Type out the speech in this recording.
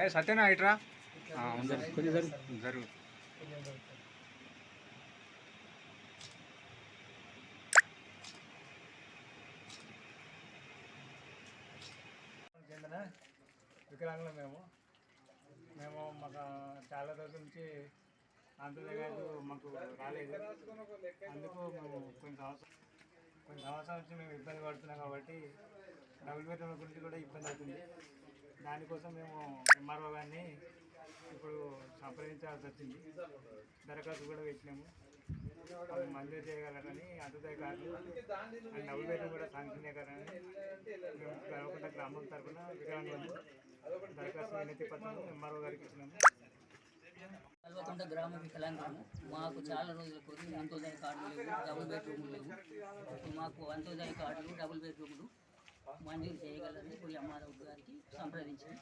ఏ సత్యనా ఇట్రా? జరుగు. వికలాంగులు మేము. మేము మాకు చాలా రోజుల నుంచి అంతర్జాతీయ మాకు రాలేదు. అందుకు మేము కొన్ని సంవత్సరం కొన్ని సంవత్సరాల నుంచి మేము ఇబ్బంది పడుతున్నాం కాబట్టి డబుల్ బెడ్రూమ్ గురించి కూడా ఇబ్బంది అవుతుంది. దానికోసం మేము ఎంఆర్ఓ గారిని ఇప్పుడు సంప్రదించాల్సి వచ్చింది. దరఖాస్తు కూడా పెట్టినాము అవి మంజూరు చేయగలరని అంతర్జాతీయ కాదు అండ్ డబుల్ బెడ్రూమ్ కూడా శాంక్షన్ చేయగలరని మేము గర్వకొండ గ్రామం తరఫున వికలాంగులు దరఖాస్తు వినతి పత్రం ఎంఆర్ఓ గారికి ఇచ్చినాము. కల్వకుంట గ్రామ వికలాంగులు మాకు చాలా రోజుల కొద్ది అంత్యోదయ కార్డులు లేవు డబుల్ బెడ్రూమ్లు లేవు. మాకు అంత్యోదయ కార్డులు డబుల్ బెడ్రూమ్లు మంజూరు చేయగలరని పోయి గారికి సంప్రదించాం